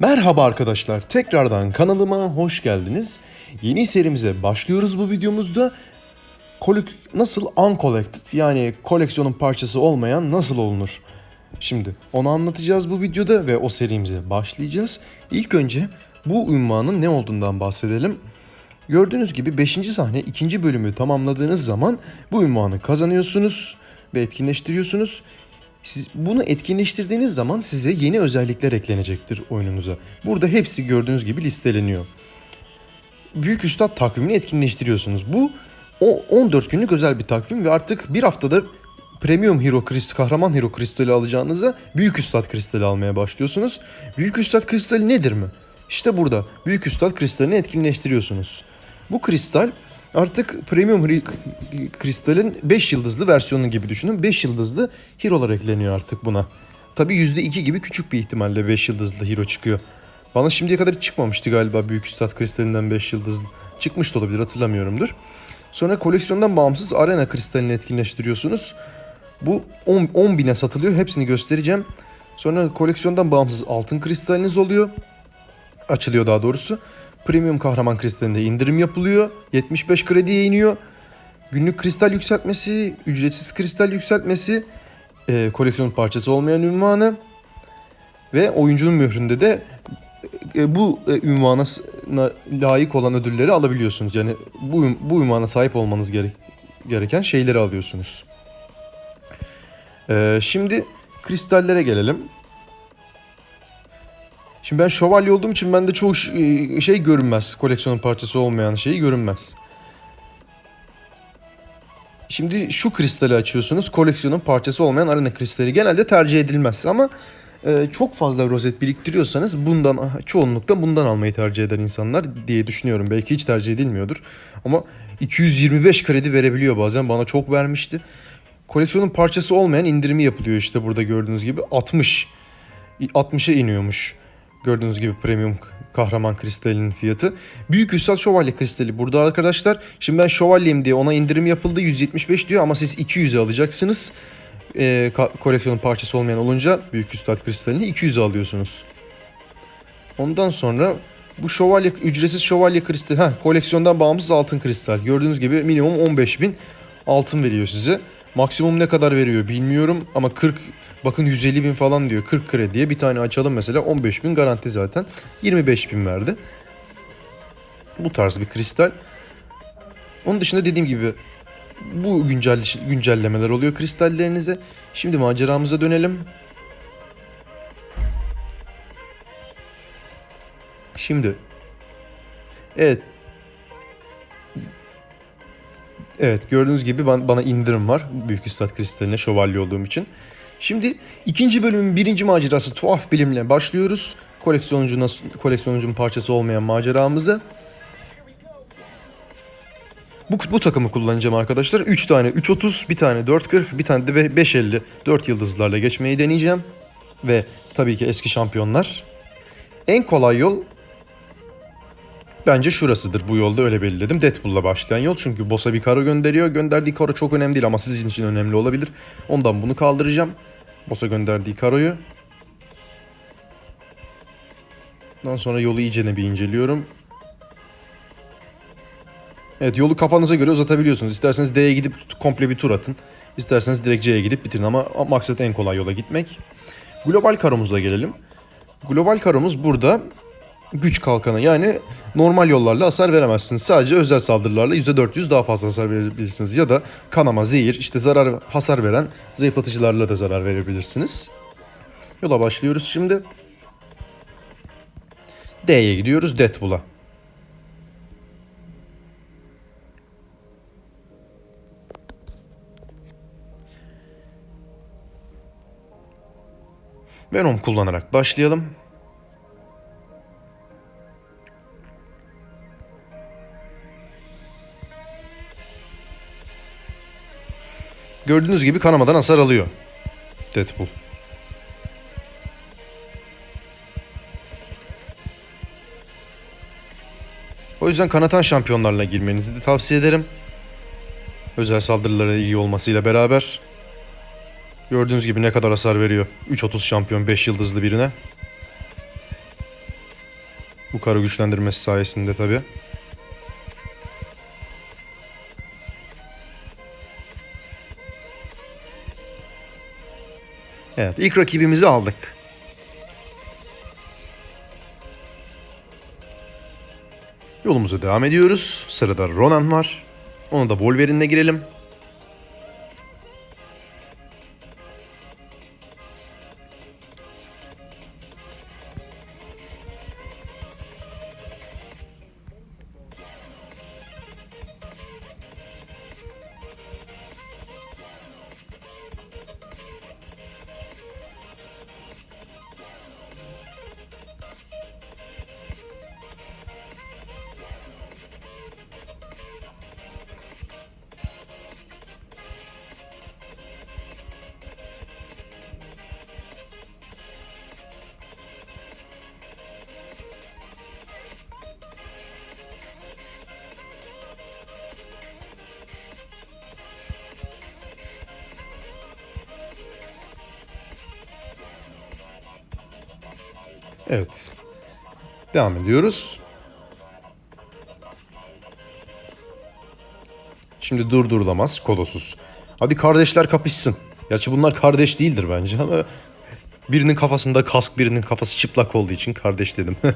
Merhaba arkadaşlar, tekrardan kanalıma hoş geldiniz. Yeni serimize başlıyoruz bu videomuzda. Kolek nasıl uncollected yani koleksiyonun parçası olmayan nasıl olunur? Şimdi onu anlatacağız bu videoda ve o serimize başlayacağız. İlk önce bu ünvanın ne olduğundan bahsedelim. Gördüğünüz gibi 5. sahne 2. bölümü tamamladığınız zaman bu ünvanı kazanıyorsunuz ve etkinleştiriyorsunuz. Siz bunu etkinleştirdiğiniz zaman size yeni özellikler eklenecektir oyununuza. Burada hepsi gördüğünüz gibi listeleniyor. Büyük Üstad takvimini etkinleştiriyorsunuz. Bu o 14 günlük özel bir takvim ve artık bir haftada Premium Hero Krist, Kahraman Hero Kristali alacağınıza Büyük Üstad Kristali almaya başlıyorsunuz. Büyük Üstad Kristali nedir mi? İşte burada Büyük Üstad Kristalini etkinleştiriyorsunuz. Bu kristal artık Premium Kristal'in 5 yıldızlı versiyonu gibi düşünün. 5 yıldızlı hero'lar ekleniyor artık buna. Tabi %2 gibi küçük bir ihtimalle 5 yıldızlı hero çıkıyor. Bana şimdiye kadar çıkmamıştı galiba Büyük Üstad Kristalinden 5 yıldızlı. Çıkmış da olabilir hatırlamıyorumdur. Sonra koleksiyondan bağımsız arena kristalini etkinleştiriyorsunuz. Bu 10, 10 bine satılıyor. Hepsini göstereceğim. Sonra koleksiyondan bağımsız altın kristaliniz oluyor. Açılıyor daha doğrusu. Premium kahraman kristalinde indirim yapılıyor. 75 krediye iniyor. Günlük kristal yükseltmesi, ücretsiz kristal yükseltmesi, e, koleksiyonun parçası olmayan ünvanı ve oyuncunun mühründe de e, bu e, ünvana layık olan ödülleri alabiliyorsunuz. Yani bu bu ünvana sahip olmanız gerek gereken şeyleri alıyorsunuz. E, şimdi kristallere gelelim. Şimdi ben şövalye olduğum için bende çoğu e, şey görünmez. Koleksiyonun parçası olmayan şey görünmez. Şimdi şu kristali açıyorsunuz. Koleksiyonun parçası olmayan arena kristali genelde tercih edilmez ama e, çok fazla rozet biriktiriyorsanız bundan çoğunlukla bundan almayı tercih eder insanlar diye düşünüyorum. Belki hiç tercih edilmiyordur. Ama 225 kredi verebiliyor bazen. Bana çok vermişti. Koleksiyonun parçası olmayan indirimi yapılıyor işte burada gördüğünüz gibi 60 60'a iniyormuş. Gördüğünüz gibi premium kahraman kristalinin fiyatı. Büyük Üstad Şövalye kristali burada arkadaşlar. Şimdi ben şövalyeyim diye ona indirim yapıldı 175 diyor ama siz 200'e alacaksınız. Ka- koleksiyonun parçası olmayan olunca Büyük Üstad kristalini 200'e alıyorsunuz. Ondan sonra bu şövalye ücretsiz şövalye kristal ha koleksiyondan bağımsız altın kristal. Gördüğünüz gibi minimum 15.000 altın veriyor size. Maksimum ne kadar veriyor bilmiyorum ama 40 bakın 150 bin falan diyor 40 krediye bir tane açalım mesela 15 bin garanti zaten 25 bin verdi. Bu tarz bir kristal. Onun dışında dediğim gibi bu güncel güncellemeler oluyor kristallerinize. Şimdi maceramıza dönelim. Şimdi evet Evet gördüğünüz gibi ban- bana indirim var Büyük Üstad Kristaline şövalye olduğum için. Şimdi ikinci bölümün birinci macerası tuhaf bilimle başlıyoruz. Koleksiyoncu nasıl, koleksiyoncunun parçası olmayan maceramızı. Bu, bu takımı kullanacağım arkadaşlar. 3 tane 3.30, bir tane 4.40, bir tane de be- 5.50 4 yıldızlarla geçmeyi deneyeceğim. Ve tabii ki eski şampiyonlar. En kolay yol Bence şurasıdır bu yolda öyle belirledim. Deadpool'la başlayan yol çünkü boss'a bir karo gönderiyor. Gönderdiği karo çok önemli değil ama sizin için önemli olabilir. Ondan bunu kaldıracağım. Boss'a gönderdiği karoyu. Ondan sonra yolu iyicene bir inceliyorum. Evet yolu kafanıza göre uzatabiliyorsunuz. İsterseniz D'ye gidip komple bir tur atın. İsterseniz direkt C'ye gidip bitirin ama maksat en kolay yola gitmek. Global karomuzla gelelim. Global karomuz burada güç kalkanı yani normal yollarla hasar veremezsiniz. Sadece özel saldırılarla %400 daha fazla hasar verebilirsiniz. Ya da kanama, zehir, işte zarar hasar veren zayıflatıcılarla da zarar verebilirsiniz. Yola başlıyoruz şimdi. D'ye gidiyoruz Deadpool'a. Venom kullanarak başlayalım. Gördüğünüz gibi kanamadan hasar alıyor. Deadpool. O yüzden kanatan şampiyonlarla girmenizi de tavsiye ederim. Özel saldırılara iyi olmasıyla beraber. Gördüğünüz gibi ne kadar hasar veriyor. 3.30 şampiyon 5 yıldızlı birine. Bu kara güçlendirmesi sayesinde tabi. Evet ilk rakibimizi aldık. Yolumuza devam ediyoruz. Sırada Ronan var. Ona da Wolverine'le girelim. Evet. Devam ediyoruz. Şimdi durdurulamaz Kolossus. Hadi kardeşler kapışsın. Gerçi bunlar kardeş değildir bence ama birinin kafasında kask birinin kafası çıplak olduğu için kardeş dedim.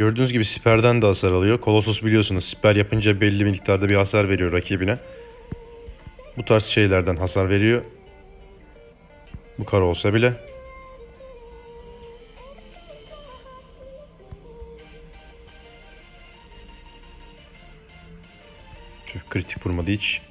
Gördüğünüz gibi siperden de hasar alıyor. Kolossus biliyorsunuz siper yapınca belli miktarda bir hasar veriyor rakibine. Bu tarz şeylerden hasar veriyor. Bu kara olsa bile. Tüh, kritik vurmadı hiç.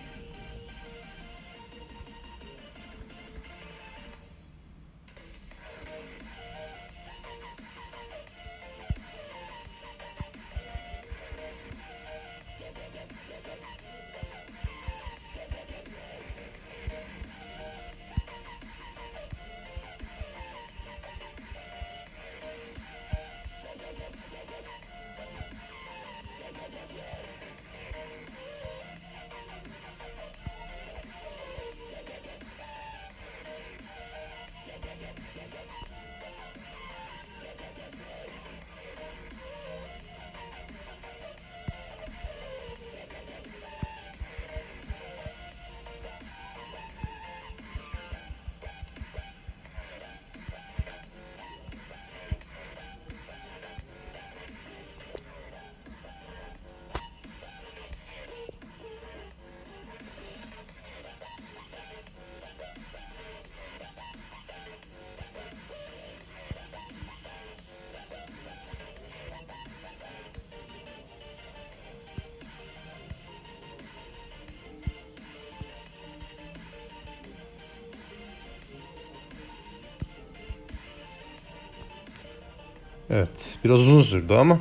Evet biraz uzun sürdü ama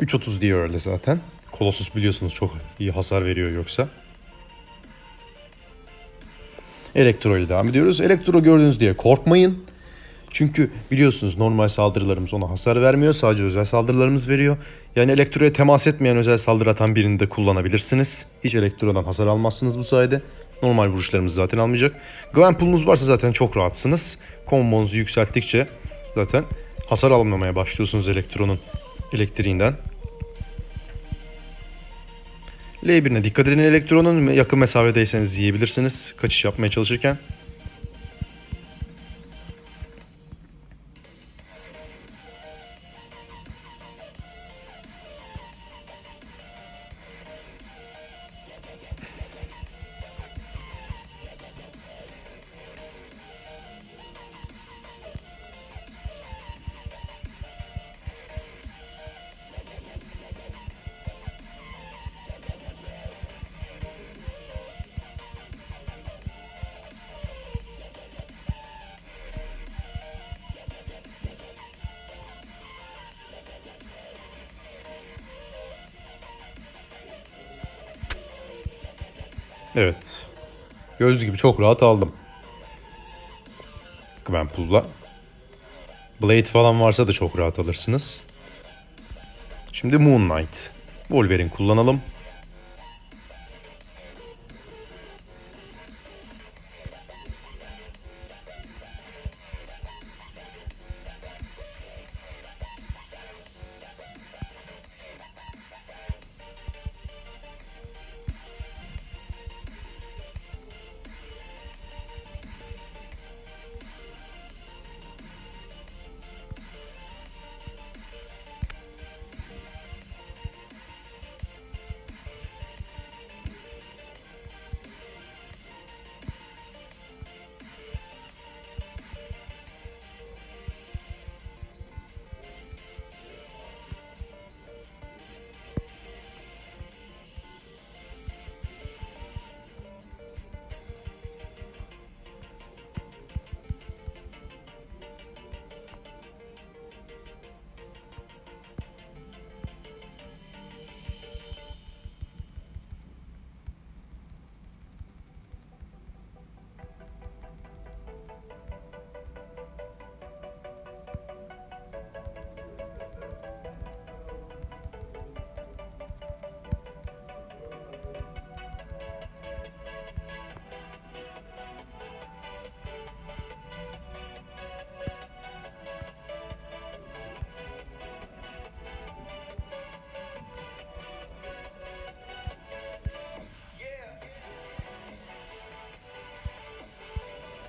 3.30 diyor öyle zaten. Colossus biliyorsunuz çok iyi hasar veriyor yoksa. Elektro ile devam ediyoruz. Elektro gördüğünüz diye korkmayın. Çünkü biliyorsunuz normal saldırılarımız ona hasar vermiyor. Sadece özel saldırılarımız veriyor. Yani elektroya temas etmeyen özel saldırı atan birini de kullanabilirsiniz. Hiç elektrodan hasar almazsınız bu sayede. Normal vuruşlarımız zaten almayacak. Gwen pool'unuz varsa zaten çok rahatsınız. Kombonuzu yükselttikçe zaten hasar almamaya başlıyorsunuz elektronun elektriğinden. L1'ine dikkat edin elektronun yakın mesafedeyseniz yiyebilirsiniz kaçış yapmaya çalışırken. Evet. Gördüğünüz gibi çok rahat aldım. Gwenpool'la. Blade falan varsa da çok rahat alırsınız. Şimdi Moon Knight. Wolverine kullanalım.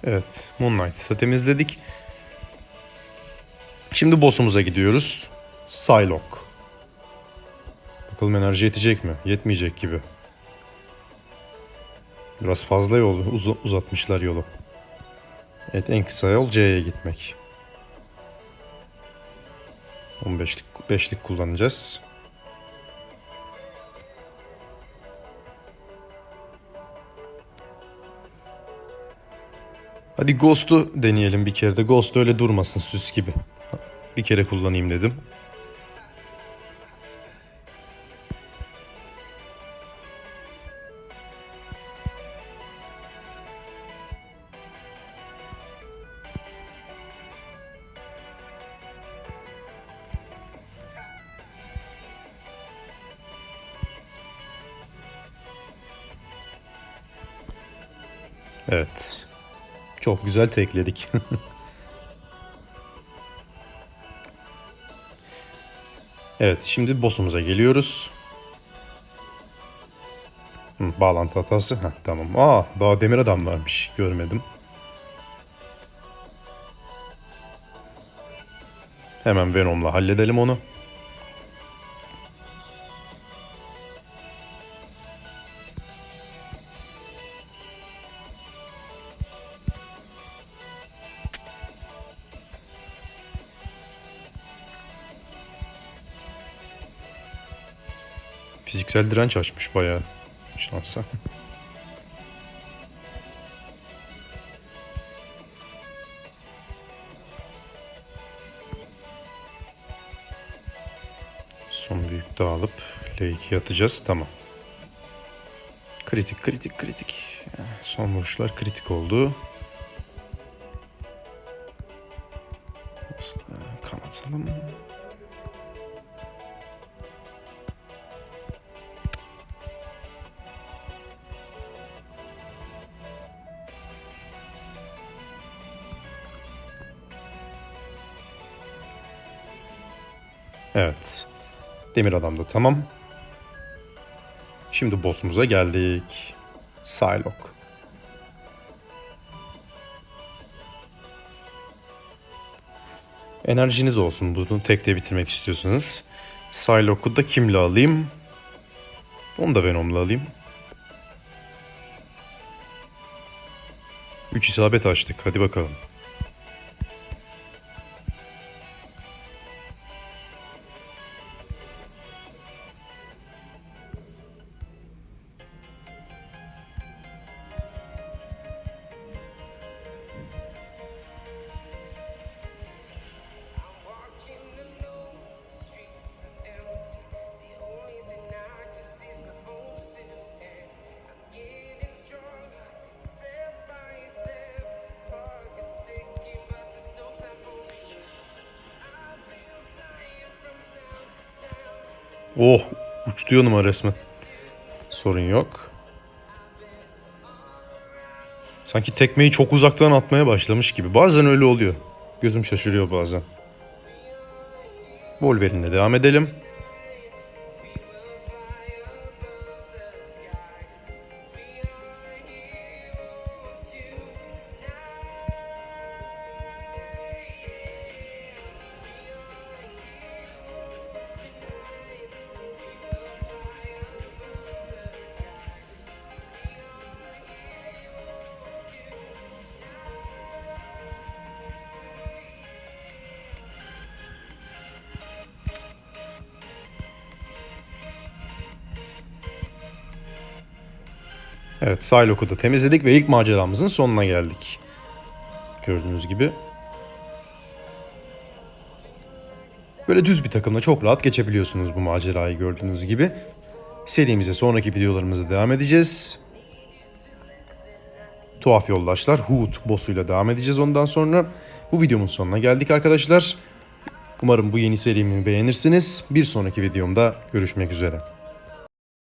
Evet, Moon Knight'ı temizledik. Şimdi boss'umuza gidiyoruz. Psylocke. Bakalım enerji yetecek mi? Yetmeyecek gibi. Biraz fazla yol uz- uzatmışlar yolu. Evet en kısa yol C'ye gitmek. 15'lik 5'lik kullanacağız. Hadi Ghost'u deneyelim bir kere de. Ghost öyle durmasın süs gibi. Bir kere kullanayım dedim. Güzel tekledik. evet şimdi boss'umuza geliyoruz. Hı, bağlantı hatası. Heh, tamam. Aa daha demir adam varmış. Görmedim. Hemen Venom'la halledelim onu. Fiziksel direnç açmış bayağı şansa. Son büyük dağılıp L2'ye atacağız. Tamam. Kritik, kritik, kritik. Son vuruşlar kritik oldu. Evet. Demir adam da tamam. Şimdi boss'umuza geldik. Psylocke. Enerjiniz olsun bunu tekte bitirmek istiyorsanız. Psylocke'u da kimle alayım? Onu da Venom'la alayım. 3 isabet açtık. Hadi bakalım. Oh uçtu yanıma resmen. Sorun yok. Sanki tekmeyi çok uzaktan atmaya başlamış gibi. Bazen öyle oluyor. Gözüm şaşırıyor bazen. Wolverine'le devam edelim. Evet Psylocke'u da temizledik ve ilk maceramızın sonuna geldik. Gördüğünüz gibi. Böyle düz bir takımla çok rahat geçebiliyorsunuz bu macerayı gördüğünüz gibi. Serimize sonraki videolarımızda devam edeceğiz. Tuhaf Yoldaşlar Hood boss'uyla devam edeceğiz ondan sonra. Bu videomun sonuna geldik arkadaşlar. Umarım bu yeni serimi beğenirsiniz. Bir sonraki videomda görüşmek üzere.